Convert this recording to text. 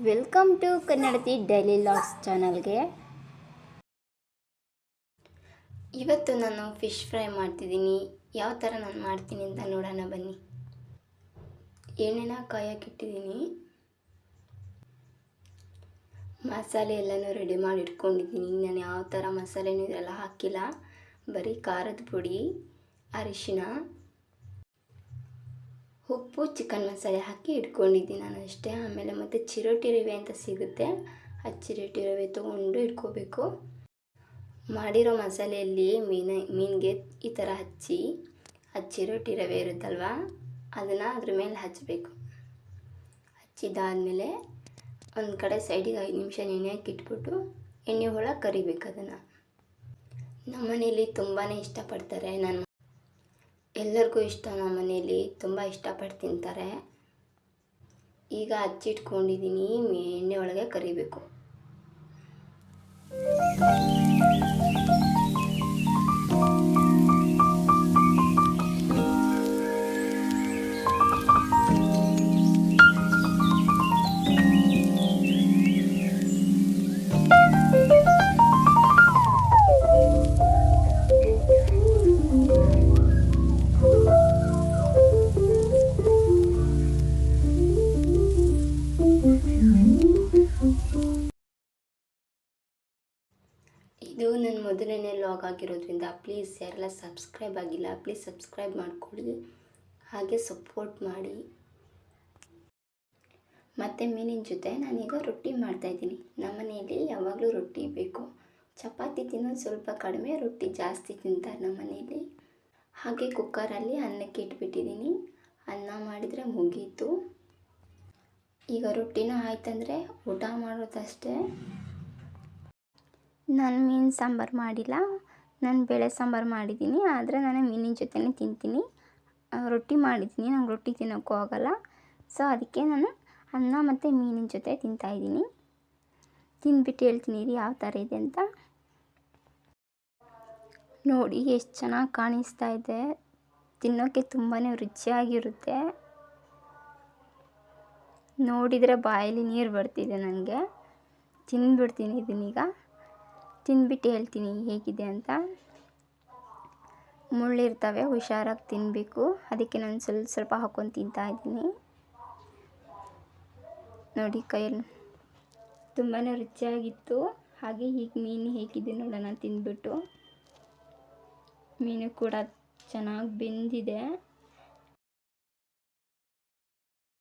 Welcome to Kannadathi daily logs ಚಾನಲ್ಗೆ ಇವತ್ತು ನಾನು ಫಿಶ್ ಫ್ರೈ ಮಾಡ್ತಿದ್ದೀನಿ. ಯಾವ ಥರ ನಾನು ಮಾಡ್ತೀನಿ ಅಂತ ನೋಡೋಣ ಬನ್ನಿ. ಎಣ್ಣೆನ ಕಾಯಕ್ಕಿಟ್ಟಿದ್ದೀನಿ ಮಸಾಲೆ ಎಲ್ಲನೂ ರೆಡಿ ಮಾಡಿ ಇಟ್ಕೊಂಡಿದ್ದೀನಿ. ನಾನು ಯಾವ ಥರ ಮಸಾಲೆನೂ ಇದೆಲ್ಲ ಹಾಕಿಲ್ಲ. ಬರೀ ಖಾರದ ಪುಡಿ, ಅರಿಶಿನ ಉಪ್ಪು ಚಿಕನ್ ಮಸಾಲೆ ಹಾಕಿ ಇಟ್ಕೊಂಡಿದ್ದೀನಿ ನಾನು ಅಷ್ಟೇ. ಆಮೇಲೆ ಮತ್ತು ಚಿರೋಟಿ ರವೆ ಅಂತ ಸಿಗುತ್ತೆ. ಆ ಚಿರೋಟಿ ರವೆ ತೊಗೊಂಡು ಇಟ್ಕೋಬೇಕು. ಮಾಡಿರೋ ಮಸಾಲೆಯಲ್ಲಿ ಮೀನ, ಮೀನಿಗೆ ಈ ಥರ ಹಚ್ಚಿ, ಆ ಚಿರೋಟಿ ರವೆ ಇರುತ್ತಲ್ವ, ಅದನ್ನು ಅದ್ರ ಮೇಲೆ ಹಚ್ಚಬೇಕು ಹಚ್ಚಿದ್ದಾದಮೇಲೆ ಒಂದು ಕಡೆ ಸೈಡಿಗೆ ಐದು ನಿಮಿಷ ನೆನೆಯಕ್ಕೆ ಇಟ್ಬಿಟ್ಟು ಎಣ್ಣೆ ಒಳಗೆ ಕರಿಬೇಕು ಅದನ್ನು. ನಮ್ಮನೇಲಿ ತುಂಬಾ ಇಷ್ಟಪಡ್ತಾರೆ ನಾನು ಎಲ್ಲರಿಗೂ ಇಷ್ಟ ನಮ್ಮ ಮನೆಯಲ್ಲಿ ತುಂಬ ಇಷ್ಟಪಟ್ಟು ತಿಂತಾರೆ. ಈಗ ಹಚ್ಚಿಟ್ಕೊಂಡಿದ್ದೀನಿ ಎಣ್ಣೆ ಒಳಗೆ ಕರಿಬೇಕು. ಇದು ನನ್ನ ಮೊದಲನೇ ಲಾಗ್ ಆಗಿರೋದ್ರಿಂದ ಪ್ಲೀಸ್ ಯಾರೆಲ್ಲ ಸಬ್ಸ್ಕ್ರೈಬ್ ಆಗಿಲ್ಲ ಪ್ಲೀಸ್ ಸಬ್ಸ್ಕ್ರೈಬ್ ಮಾಡ್ಕೊಳ್ಳಿ. ಹಾಗೆ ಸಪೋರ್ಟ್ ಮಾಡಿ. ಮತ್ತು ಮೀನಿನ ಜೊತೆ ನಾನೀಗ ರೊಟ್ಟಿ ಮಾಡ್ತಾಯಿದ್ದೀನಿ ನಮ್ಮ ಮನೆಯಲ್ಲಿ ಯಾವಾಗಲೂ ರೊಟ್ಟಿ ಬೇಕು. ಚಪಾತಿ ತಿನ್ನೋದು ಸ್ವಲ್ಪ ಕಡಿಮೆ, ರೊಟ್ಟಿ ಜಾಸ್ತಿ ತಿಂತಾರೆ ನಮ್ಮ ಮನೆಯಲ್ಲಿ. ಹಾಗೆ ಕುಕ್ಕರಲ್ಲಿ ಅನ್ನಕ್ಕೆ ಇಟ್ಬಿಟ್ಟಿದ್ದೀನಿ. ಅನ್ನ ಮಾಡಿದರೆ ಮುಗೀತು. ಈಗ ರೊಟ್ಟಿನೂ ಆಯ್ತಂದರೆ ಊಟ ಮಾಡೋದಷ್ಟೇ. ನಾನು ಮೀನು ಸಾಂಬಾರು ಮಾಡಿಲ್ಲ. ನಾನು ಬೇಳೆ ಸಾಂಬಾರು ಮಾಡಿದ್ದೀನಿ. ಆದರೆ ನಾನು ಮೀನಿನ ಜೊತೆನೇ ತಿಂತೀನಿ. ರೊಟ್ಟಿ ಮಾಡಿದ್ದೀನಿ. ನಂಗೆ ರೊಟ್ಟಿ ತಿನ್ನೋಕ್ಕೂ ಆಗೋಲ್ಲ. ಸೊ ಅದಕ್ಕೆ ನಾನು ಅನ್ನ ಮತ್ತು ಮೀನಿನ ಜೊತೆ ತಿಂತಾಯಿದ್ದೀನಿ ತಿಂದ್ಬಿಟ್ಟು ಹೇಳ್ತೀನಿ ರೀ ಯಾವ ಥರ ಇದೆ ಅಂತ. ನೋಡಿ, ಎಷ್ಟು ಚೆನ್ನಾಗಿ ಕಾಣಿಸ್ತಾ ಇದೆ. ತಿನ್ನೋಕ್ಕೆ ತುಂಬಾ ರುಚಿಯಾಗಿರುತ್ತೆ. ನೋಡಿದರೆ ಬಾಯಲ್ಲಿ ನೀರು ಬರ್ತಿದೆ ನನಗೆ. ತಿಂದ್ಬಿಡ್ತೀನಿ ಇದನ್ನೀಗ. ತಿಂದ್ಬಿಟ್ಟು ಹೇಳ್ತೀನಿ ಹೇಗಿದೆ ಅಂತ. ಮುಳ್ಳಿರ್ತವೆ, ಹುಷಾರಾಗಿ ತಿನ್ನಬೇಕು ಅದಕ್ಕೆ ನಾನು ಸ್ವಲ್ಪ ಸ್ವಲ್ಪ ಹಾಕ್ಕೊಂಡು ತಿಂತಾ ಇದ್ದೀನಿ. ನೋಡಿ ಕೈ ತುಂಬಾ ರುಚಿಯಾಗಿತ್ತು. ಹಾಗೆ ಈಗ ಮೀನು ಹೇಗಿದೆ ನೋಡೋಣ ತಿಂದ್ಬಿಟ್ಟು. ಮೀನು ಕೂಡ ಚೆನ್ನಾಗಿ ಬೆಂದಿದೆ.